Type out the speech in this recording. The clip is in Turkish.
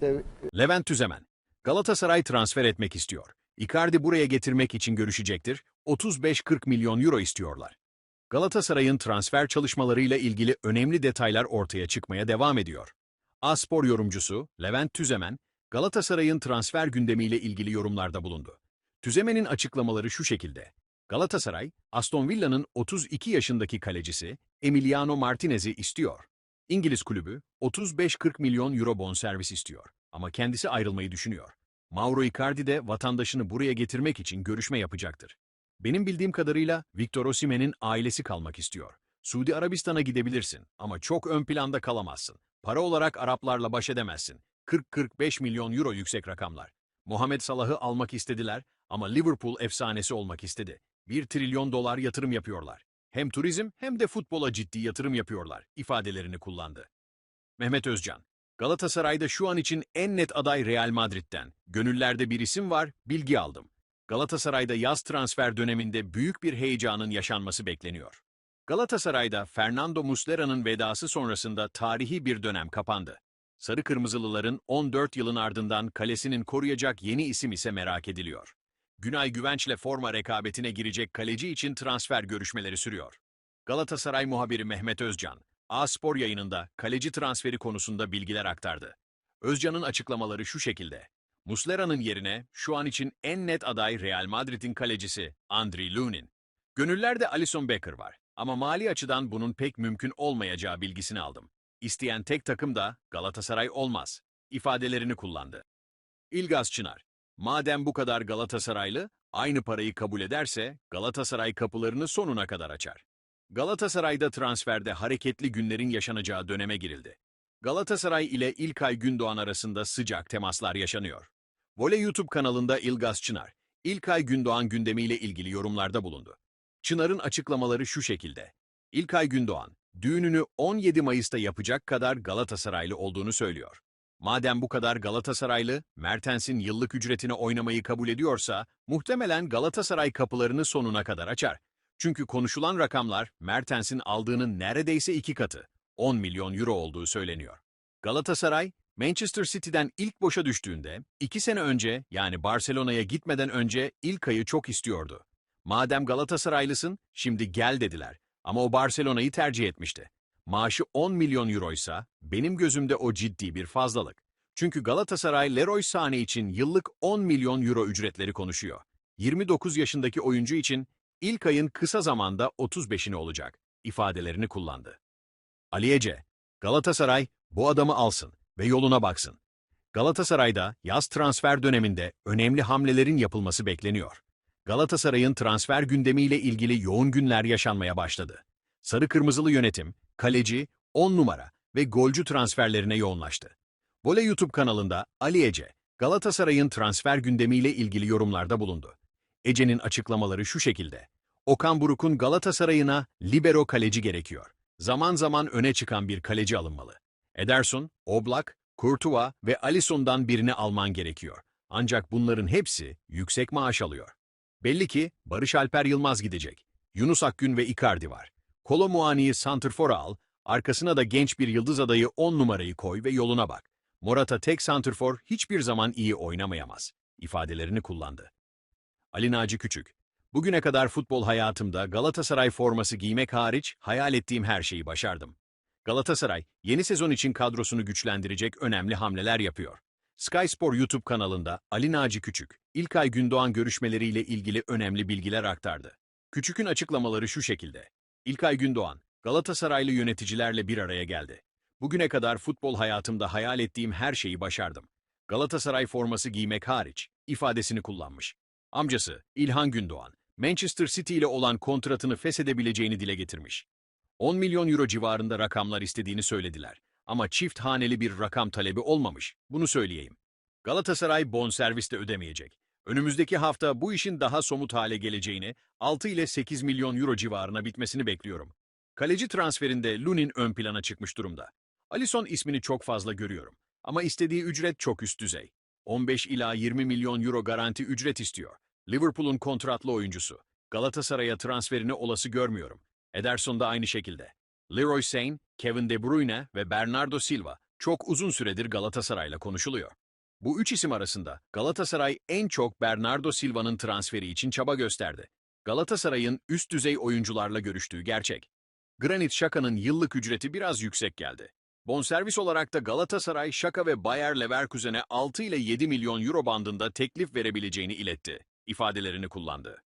De, Levent Tüzemen, Galatasaray transfer etmek istiyor. Icardi buraya getirmek için görüşecektir. 35-40 milyon euro istiyorlar. Galatasaray'ın transfer çalışmalarıyla ilgili önemli detaylar ortaya çıkmaya devam ediyor. A-Spor yorumcusu Levent Tüzemen, Galatasaray'ın transfer gündemiyle ilgili yorumlarda bulundu. Tüzemen'in açıklamaları şu şekilde. Galatasaray, Aston Villa'nın 32 yaşındaki kalecisi Emiliano Martinez'i istiyor. İngiliz kulübü 35-40 milyon euro bonservis istiyor ama kendisi ayrılmayı düşünüyor. Mauro Icardi de vatandaşını buraya getirmek için görüşme yapacaktır. Benim bildiğim kadarıyla Victor Osimhen'in ailesi kalmak istiyor. Suudi Arabistan'a gidebilirsin ama çok ön planda kalamazsın. Para olarak Araplarla baş edemezsin. 40-45 milyon euro yüksek rakamlar. Mohamed Salah'ı almak istediler ama Liverpool efsanesi olmak istedi. 1 trilyon dolar yatırım yapıyorlar. Hem turizm hem de futbola ciddi yatırım yapıyorlar ifadelerini kullandı. Mehmet Özcan, Galatasaray'da şu an için en net aday Real Madrid'den. Gönüllerde bir isim var, bilgi aldım. Galatasaray'da yaz transfer döneminde büyük bir heyecanın yaşanması bekleniyor. Galatasaray'da Fernando Muslera'nın vedası sonrasında tarihi bir dönem kapandı. Sarı Kırmızılıların 14 yılın ardından kalesinin koruyacak yeni isim ise merak ediliyor. Günay Güvenç'le forma rekabetine girecek kaleci için transfer görüşmeleri sürüyor. Galatasaray muhabiri Mehmet Özcan, A-Spor yayınında kaleci transferi konusunda bilgiler aktardı. Özcan'ın açıklamaları şu şekilde. Muslera'nın yerine şu an için en net aday Real Madrid'in kalecisi Andriy Lunin. Gönüllerde Alisson Becker var ama mali açıdan bunun pek mümkün olmayacağı bilgisini aldım. İsteyen tek takım da Galatasaray olmaz ifadelerini kullandı. İlgaz Çınar, madem bu kadar Galatasaraylı, aynı parayı kabul ederse Galatasaray kapılarını sonuna kadar açar. Galatasaray'da transferde hareketli günlerin yaşanacağı döneme girildi. Galatasaray ile İlkay Gündoğan arasında sıcak temaslar yaşanıyor. Voley YouTube kanalında İlgaz Çınar, İlkay Gündoğan gündemiyle ilgili yorumlarda bulundu. Çınar'ın açıklamaları şu şekilde. İlkay Gündoğan, düğününü 17 Mayıs'ta yapacak kadar Galatasaraylı olduğunu söylüyor. Madem bu kadar Galatasaraylı, Mertens'in yıllık ücretine oynamayı kabul ediyorsa, muhtemelen Galatasaray kapılarını sonuna kadar açar. Çünkü konuşulan rakamlar Mertens'in aldığının neredeyse iki katı, 10 milyon euro olduğu söyleniyor. Galatasaray, Manchester City'den ilk boşa düştüğünde, iki sene önce yani Barcelona'ya gitmeden önce İlkay'ı çok istiyordu. Madem Galatasaraylısın, şimdi gel dediler. Ama o Barcelona'yı tercih etmişti. Maaşı 10 milyon euroysa, benim gözümde o ciddi bir fazlalık. Çünkü Galatasaray Leroy Sané için yıllık 10 milyon euro ücretleri konuşuyor. 29 yaşındaki oyuncu için ilk ayın kısa zamanda 35'ini olacak ifadelerini kullandı. Ali Ece, Galatasaray bu adamı alsın ve yoluna baksın. Galatasaray'da yaz transfer döneminde önemli hamlelerin yapılması bekleniyor. Galatasaray'ın transfer gündemiyle ilgili yoğun günler yaşanmaya başladı. Sarı Kırmızılı yönetim, kaleci, 10 numara ve golcü transferlerine yoğunlaştı. Voley YouTube kanalında Ali Ece, Galatasaray'ın transfer gündemiyle ilgili yorumlarda bulundu. Ece'nin açıklamaları şu şekilde. Okan Buruk'un Galatasaray'ına libero kaleci gerekiyor. Zaman zaman öne çıkan bir kaleci alınmalı. Ederson, Oblak, Courtois ve Alisson'dan birini alman gerekiyor. Ancak bunların hepsi yüksek maaş alıyor. Belli ki Barış Alper Yılmaz gidecek. Yunus Akgün ve Icardi var. Kolo Muani'yi santrfora al, arkasına da genç bir yıldız adayı 10 numarayı koy ve yoluna bak. Morata tek santrfor hiçbir zaman iyi oynamayamaz ifadelerini kullandı. Ali Naci Küçük, bugüne kadar futbol hayatımda Galatasaray forması giymek hariç hayal ettiğim her şeyi başardım. Galatasaray, yeni sezon için kadrosunu güçlendirecek önemli hamleler yapıyor. Sky Spor YouTube kanalında Ali Naci Küçük, İlkay Gündoğan görüşmeleriyle ilgili önemli bilgiler aktardı. Küçük'ün açıklamaları şu şekilde. İlkay Gündoğan, Galatasaraylı yöneticilerle bir araya geldi. Bugüne kadar futbol hayatımda hayal ettiğim her şeyi başardım. Galatasaray forması giymek hariç, ifadesini kullanmış. Amcası, İlhan Gündoğan, Manchester City ile olan kontratını feshedebileceğini dile getirmiş. 10 milyon euro civarında rakamlar istediğini söylediler. Ama çift haneli bir rakam talebi olmamış, bunu söyleyeyim. Galatasaray bonservis de ödemeyecek. Önümüzdeki hafta bu işin daha somut hale geleceğini, 6 ile 8 milyon euro civarına bitmesini bekliyorum. Kaleci transferinde Lunin ön plana çıkmış durumda. Alisson ismini çok fazla görüyorum. Ama istediği ücret çok üst düzey. 15 ila 20 milyon euro garanti ücret istiyor. Liverpool'un kontratlı oyuncusu. Galatasaray'a transferini olası görmüyorum. Ederson da aynı şekilde. Leroy Sané, Kevin De Bruyne ve Bernardo Silva çok uzun süredir Galatasaray'la konuşuluyor. Bu üç isim arasında Galatasaray en çok Bernardo Silva'nın transferi için çaba gösterdi. Galatasaray'ın üst düzey oyuncularla görüştüğü gerçek. Granit Xhaka'nın yıllık ücreti biraz yüksek geldi. Bonservis olarak da Galatasaray, Şaka ve Bayer Leverkusen'e 6 ile 7 milyon euro bandında teklif verebileceğini iletti, ifadelerini kullandı.